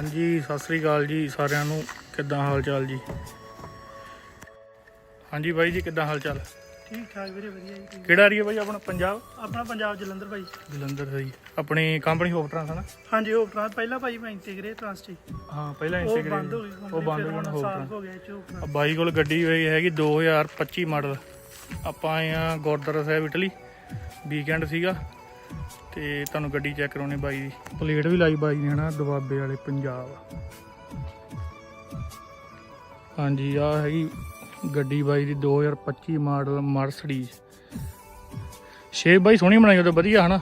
ਹਾਂਜੀ ਸਤਿ ਸ੍ਰੀ ਅਕਾਲ ਜੀ ਸਾਰਿਆਂ ਨੂੰ। ਕਿੱਦਾਂ ਹਾਲ ਚਾਲ ਜੀ? ਹਾਂਜੀ ਬਾਈ ਜੀ ਕਿੱਦਾਂ ਹਾਲ ਚਾਲ ਠੀਕ ਠਾਕ ਵੀਰੇ ਵਧੀਆ ਜੀ? ਕਿਹੜਾ ਏਰੀਆ ਬਾਈ ਆਪਣਾ? ਪੰਜਾਬ? ਆਪਣਾ ਪੰਜਾਬ ਜਲੰਧਰ ਭਾਈ ਜਲੰਧਰ ਹੈ ਜੀ। ਆਪਣੀ ਕੰਪਨੀ ਹੋਪ ਟਰਾਂਸ ਹੈ ਨਾ? ਹਾਂਜੀ ਉਹ ਟਰਾਂਸ ਪਹਿਲਾਂ ਭਾਈ ਮੈਂ ਇੰਟੀਗ੍ਰੇਟ ਟਰਾਂਸ ਚ ਹਾਂ ਪਹਿਲਾਂ ਉਹ ਇੰਟੀਗ੍ਰੇਟ ਬੰਦ ਹੋ ਗਈ ਉਹ ਬੰਦ ਹੋ ਹੋਪ ਟਰਾਂਸ ਹੋ ਗਿਆ ਬਾਈ ਕੋਲ ਗੱਡੀ ਹੋਈ ਹੈਗੀ 2025 ਮਾਡਲ। ਆਪਾਂ ਆਏ ਆ ਗੁਰਦੁਆਰਾ ਸਾਹਿਬ ਇਟਲੀ ਵੀਕਐਂਡ ਸੀਗਾ। ਤੇ ਤੁਹਾਨੂੰ ਗੱਡੀ ਚੈੱਕ ਕਰਾਉਣੀ ਬਾਈ ਦੀ। ਪਲੇਟ ਵੀ ਲਾਈ ਬਾਈ ਨੇ ਹਨਾ ਦਬਾਬੇ ਵਾਲੇ ਪੰਜਾਬ। ਹਾਂਜੀ ਆ ਹੈਗੀ ਗੱਡੀ ਬਾਈ ਦੀ 2025 ਮਾਡਲ ਮਰਸਡੀਜ਼। ਸ਼ੇਪ ਬਾਈ ਸੋਹਣੀ ਬਣਾਈ ਉਹ ਵਧੀਆ ਹਨਾ।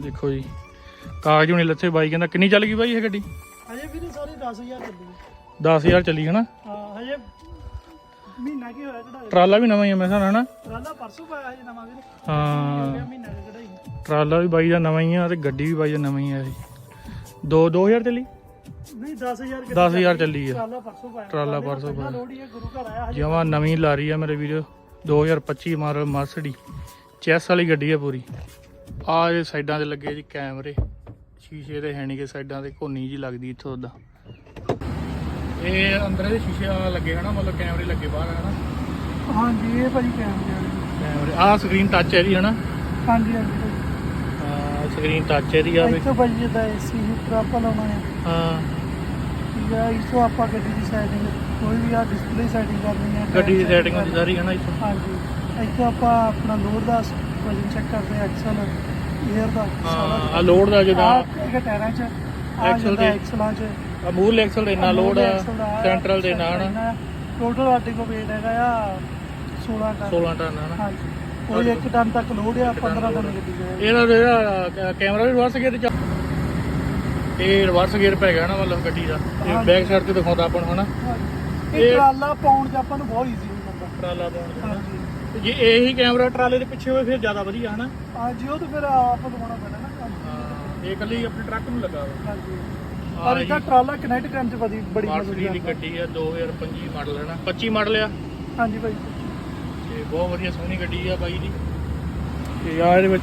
ਦੇਖੋ ਜੀ ਕਾਗਜ਼ ਹੁਣੇ ਲੱਥੇ ਬਾਈ ਕਹਿੰਦਾ ਕਿੰਨੀ ਚੱਲ ਗਈ ਬਾਈ ਇਹ ਗੱਡੀ? ਹਜੇ ਵੀਰੇ ਸਾਰੀ 10000 ਚੱਲੀ 10000 ਚੱਲੀ ਹਨਾ? ਹਾਂ। ਮਹੀਨਾ ਕੀ ਹੋਇਆ ਕਢਾਈ? ਟਰਾਲਾ ਵੀ ਨਵਾਂ ਹੀ ਆ ਮੈਂ ਸਾਨਾ ਹਨਾ। ਰਾਲਾ ਪਰਸੋਂ ਪਾਇਆ ਹਜੇ ਨਵਾਂ ਵੀਰੇ। ਹੋ। ਹਾਂ ਗਿਆ ਮਹੀਨਾ ਕੁ ਕਢਾਈ। ਟਰਾਲਾ ਵੀ ਬਾਈ ਦਾ ਨਵਾਂ ਹੀ ਆ ਤੇ ਗੱਡੀ ਵੀ ਬਾਈ ਦਾ ਨਵਾਂ ਹੀ ਆ ਇਹ। ਦੋ 2000 ਚੱਲੀ? ਨਹੀਂ 10000 ਕਿਤੇ 10000 ਚੱਲੀ? ਆ। ਟਰਾਲਾ ਪਰਸੋਂ ਪਾਇਆ। ਟਰਾਲਾ ਪਰਸੋਂ ਪਾਇਆ। ਲੋੜੀ ਹੈ ਗੁਰੂ ਘਰ ਆਇਆ ਹਜੇ ਜਮਾ ਨਵੀਂ ਲਾਰੀ ਆ ਮੇਰੇ ਵੀਡੀਓ 2025 ਮਾਡਲ ਮਰਸਡੀ। ਚੈਸ ਵਾਲੀ ਗੱਡੀ ਆ ਪੂਰੀ। ਆ ਸਾਈਡਾਂ ਤੇ ਲੱਗੇ ਜੀ ਕੈਮਰੇ। ਸ਼ੀਸ਼ੇ ਤੇ ਹੈ ਨਹੀਂ ਕਿ ਸਾਈਡਾਂ ਤੇ ਕੋਨੀ ਜੀ ਲੱਗਦੀ ਇੱਥੋਂ ਦਾ ਇਹ ਅੰਦਰ ਦੇ ਸ਼ੀਸ਼ੇ ਆ ਲੱਗੇ ਹਨਾ ਮਤਲਬ ਕੈਮਰੇ ਲੱਗੇ ਬਾਹਰ ਹਨਾ? ਹਾਂਜੀ ਇਹ ਭਾਜੀ ਕੈਮਰੇ ਵਾਲੀ। ਕੈਮਰੇ ਆ ਸਕਰੀਨ ਟੱਚ ਹੈ ਜੀ ਹਨਾ? ਹਾਂਜੀ ਹਾਂਜੀ ਸਕਰੀਨ ਟੱਚ ਹੈ ਦੀ ਆ ਵੀ। ਇੱਥੋਂ ਭਾਜੀ ਜਿੱਦਾਂ ਏਸੀ ਹੀਟਰ ਆਪਾਂ ਲਾਉਣਾ ਹੈ ਹਾਂ। ਠੀਕ ਹੈ ਇਸੋ ਆਪਾਂ ਗੱਡੀ ਦੀ ਸੈਟਿੰਗ ਕੋਈ ਵੀ ਆ ਡਿਸਪਲੇ ਸੈਟਿੰਗ ਕਰਨੀ ਹੈ ਗੱਡੀ ਦੀ ਸੈਟਿੰਗ ਹੁੰਦੀ ਸਾਰੀ ਹਨਾ ਇੱਥੋਂ? ਹਾਂਜੀ। ਇੱਥੋਂ ਆਪਾਂ ਆਪਣਾ ਲੋਡ ਦਾ ਵਜਨ ਚੈੱਕ ਕਰਦੇ ਹਾਂ ਐਕਸਲ 에ਅਰ ਦਾ ਹਾਂ ਆ ਲੋਡ ਦਾ ਜਿੱਦਾਂ ਆਹ ਇੱਕ ਟਾਇਰਾਂ 'ਚ ਆ Axle ਜਾਂਦਾ। ਐਕਸਲਾਂ 'ਚ। ਆ ਮੂਲ ਐਕਸਲ ਦੇ ਨਾਲ ਲੋਡ ਆ ਸੈਂਟਰਲ ਦੇ ਨਾਲ। ਹਨਾ ਟੋਟਲ ਸਾਡੇ ਕੋਲ weight ਹੈਗਾ ਆ 16 ਟਨ। 16 ਟਨ ਹਨਾ ਹਾਂਜੀ। ਕੋਈ 1 ਟਨ ਤੱਕ ਲੋਡ ਆ 15 ਟਨ ਗੱਡੀ ਦਾ। ਇਹਦਾ ਜਿਹੜਾ ਕੈਮਰਾ ਵੀ ਰਿਵਰਸ ਗੇਅਰ ਚ ਇਹ ਰਿਵਰਸ ਗੇਅਰ ਪੈ ਗਿਆ ਨਾ ਮਤਲਬ ਗੱਡੀ ਦਾ। ਇਹ। ਬੈਕ ਸਾਈਡ ਤੇ ਦਿਖਾਉਂਦਾ ਆਪਾਂ ਨੂੰ ਹਨਾ। ਇਹ ਟਰਾਲਾ ਪਾਉਣ 'ਚ ਆਪਾਂ ਨੂੰ ਬਹੁਤ ਈਜ਼ੀ ਹੋ ਜਾਂਦਾ। ਟਰਾਲਾ ਪਾਉਣ ਦਾ ਹਾਂਜੀ। ਜੇ ਇਹੀ ਕੈਮਰਾ ਟਰਾਲੇ ਦੇ ਪਿੱਛੇ ਹੋਵੇ ਫਿਰ ਜ਼ਿਆਦਾ ਵਧੀਆ ਹਨਾ। ਹਾਂਜੀ ਉਹ ਤਾਂ ਫਿਰ ਆਪ ਲਵਾਉਣਾ ਪੈਣਾ ਨਾ। ਹਾਂ ਇਹ ਕੱਲੀ ਆਪਣੇ ਟਰੱਕ ਨੂੰ ਲੱਗਾ ਵਾ ਹਾਂਜੀ। ਪਰ ਇਹਦਾ। ਟਰਾਲਾ ਕਨੈਕਟ ਕਰਨ 'ਚ ਬੜੀ ਬੜੀ ਮਾਰਸਡੀ ਦੀ ਗੱਡੀ ਆ 2025 ਮਾਡਲ ਹੈ ਨਾ। 25 ਮਾਡਲ ਆ? ਹਾਂਜੀ ਭਾਈ। ਤੇ ਬਹੁਤ ਵਧੀਆ ਸੋਹਣੀ ਗੱਡੀ ਆ ਬਾਈ ਦੀ ਤੇ ਆ ਇਹਦੇ ਵਿੱਚ